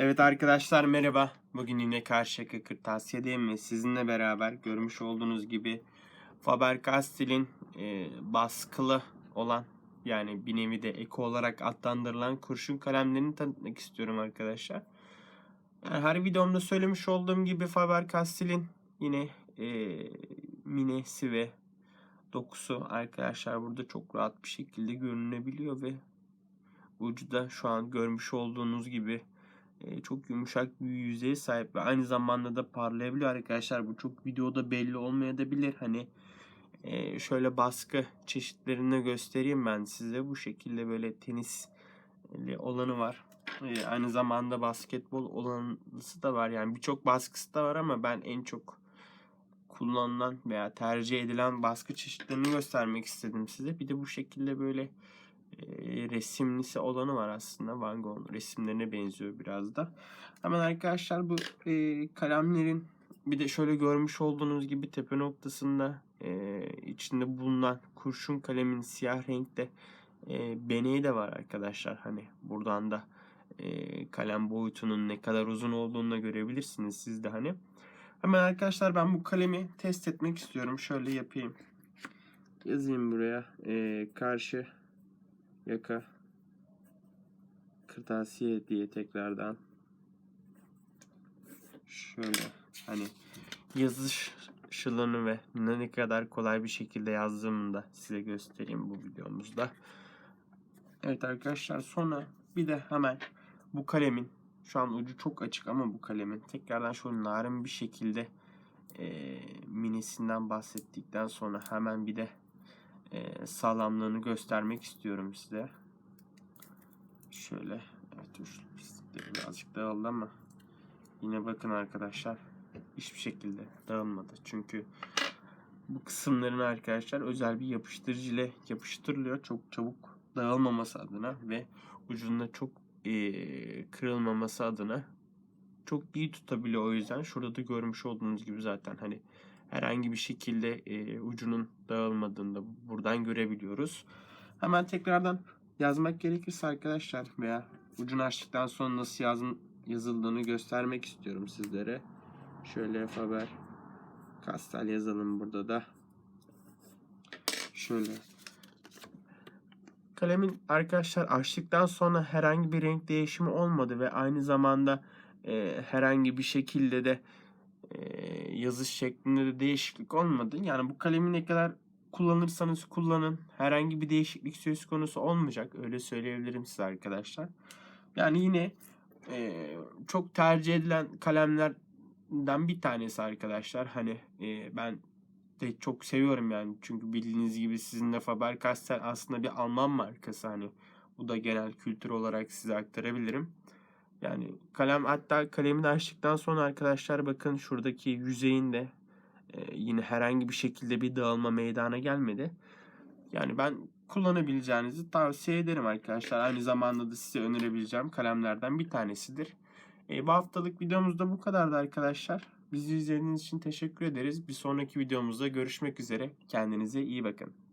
Evet arkadaşlar merhaba. Bugün yine Karşıyaka Kırtasiye'deyim ve sizinle beraber görmüş olduğunuz gibi Faber-Castell'in e, baskılı olan yani bir nevi de eko olarak adlandırılan kurşun kalemlerini tanıtmak istiyorum arkadaşlar. Yani her videomda söylemiş olduğum gibi Faber-Castell'in yine e, minesi ve dokusu arkadaşlar burada çok rahat bir şekilde görünebiliyor ve ucu da şu an görmüş olduğunuz gibi e, çok yumuşak bir yüzeye sahip ve aynı zamanda da parlayabiliyor arkadaşlar. Bu çok videoda belli olmayabilir. Hani e, şöyle baskı çeşitlerini göstereyim ben size. Bu şekilde böyle tenis olanı var. E, aynı zamanda basketbol olanısı da var. Yani birçok baskısı da var ama ben en çok kullanılan veya tercih edilen baskı çeşitlerini göstermek istedim size. Bir de bu şekilde böyle e, resimlisi olanı var aslında. Van Gogh'un resimlerine benziyor biraz da. Hemen arkadaşlar bu e, kalemlerin bir de şöyle görmüş olduğunuz gibi tepe noktasında e, içinde bulunan kurşun kalemin siyah renkte e, beneği de var arkadaşlar. Hani buradan da e, kalem boyutunun ne kadar uzun olduğunu da görebilirsiniz siz de hani. Hemen arkadaşlar ben bu kalemi test etmek istiyorum. Şöyle yapayım. Yazayım buraya. E, karşı yaka kırtasiye diye tekrardan şöyle hani yazışlarını ve ne kadar kolay bir şekilde yazdığımı da size göstereyim bu videomuzda. Evet arkadaşlar sonra bir de hemen bu kalemin şu an ucu çok açık ama bu kalemin tekrardan şöyle narin bir şekilde e, minisinden bahsettikten sonra hemen bir de e, sağlamlığını göstermek istiyorum size. Şöyle evet pislikleri birazcık dağıldı ama yine bakın arkadaşlar hiçbir şekilde dağılmadı. Çünkü bu kısımların arkadaşlar özel bir yapıştırıcı ile yapıştırılıyor. Çok çabuk dağılmaması adına ve ucunda çok e, kırılmaması adına çok iyi tutabiliyor o yüzden. Şurada da görmüş olduğunuz gibi zaten hani herhangi bir şekilde e, ucunun dağılmadığını da buradan görebiliyoruz. Hemen tekrardan yazmak gerekirse arkadaşlar veya ucunu açtıktan sonra nasıl yazın, yazıldığını göstermek istiyorum sizlere. Şöyle Faber Castell yazalım burada da. Şöyle Kalemin arkadaşlar açtıktan sonra herhangi bir renk değişimi olmadı ve aynı zamanda e, herhangi bir şekilde de yazış şeklinde de değişiklik olmadı. Yani bu kalemi ne kadar kullanırsanız kullanın herhangi bir değişiklik söz konusu olmayacak. Öyle söyleyebilirim size arkadaşlar. Yani yine e, çok tercih edilen kalemlerden bir tanesi arkadaşlar. Hani e, ben de çok seviyorum yani. Çünkü bildiğiniz gibi sizin de Faber-Castell aslında bir Alman markası hani. Bu da genel kültür olarak size aktarabilirim. Yani kalem hatta kalemini açtıktan sonra arkadaşlar bakın şuradaki yüzeyinde e, yine herhangi bir şekilde bir dağılma meydana gelmedi. Yani ben kullanabileceğinizi tavsiye ederim arkadaşlar. Aynı zamanda da size önerebileceğim kalemlerden bir tanesidir. E, bu haftalık videomuz da bu kadardı arkadaşlar. Bizi izlediğiniz için teşekkür ederiz. Bir sonraki videomuzda görüşmek üzere. Kendinize iyi bakın.